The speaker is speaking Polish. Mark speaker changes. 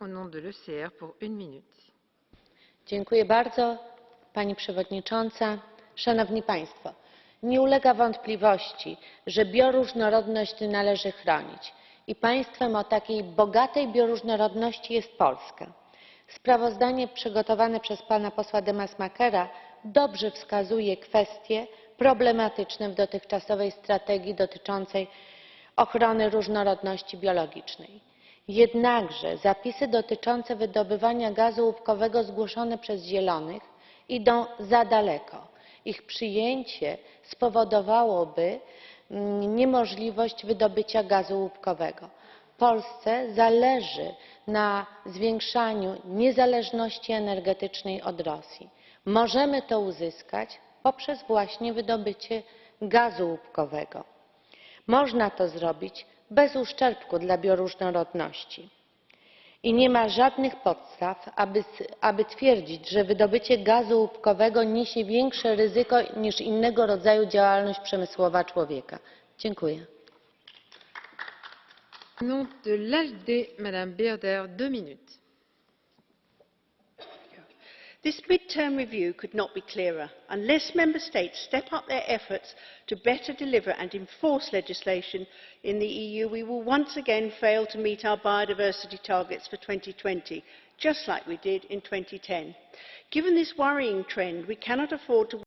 Speaker 1: Au nom de l'ECR, pour une minute.
Speaker 2: Dziękuję bardzo, Pani Przewodnicząca. Szanowni Państwo, nie ulega wątpliwości, że bioróżnorodność należy chronić i państwem o takiej bogatej bioróżnorodności jest Polska. Sprawozdanie przygotowane przez pana posła Demasmakera dobrze wskazuje kwestie problematyczne w dotychczasowej strategii dotyczącej ochrony różnorodności biologicznej. Jednakże zapisy dotyczące wydobywania gazu łupkowego zgłoszone przez Zielonych idą za daleko. Ich przyjęcie spowodowałoby mm, niemożliwość wydobycia gazu łupkowego. Polsce zależy na zwiększaniu niezależności energetycznej od Rosji. Możemy to uzyskać poprzez właśnie wydobycie gazu łupkowego. Można to zrobić bez uszczerbku dla bioróżnorodności. I nie ma żadnych podstaw, aby, aby twierdzić, że wydobycie gazu łupkowego niesie większe ryzyko niż innego rodzaju działalność przemysłowa człowieka. Dziękuję.
Speaker 1: Nom de l'ALDE, Madame Beerder, deux minutes.
Speaker 3: This mid-term review could not be clearer. Unless Member States step up their efforts to better deliver and enforce legislation in the EU, we will once again fail to meet our biodiversity targets for 2020, just like we did in 2010. Given this worrying trend, we cannot afford to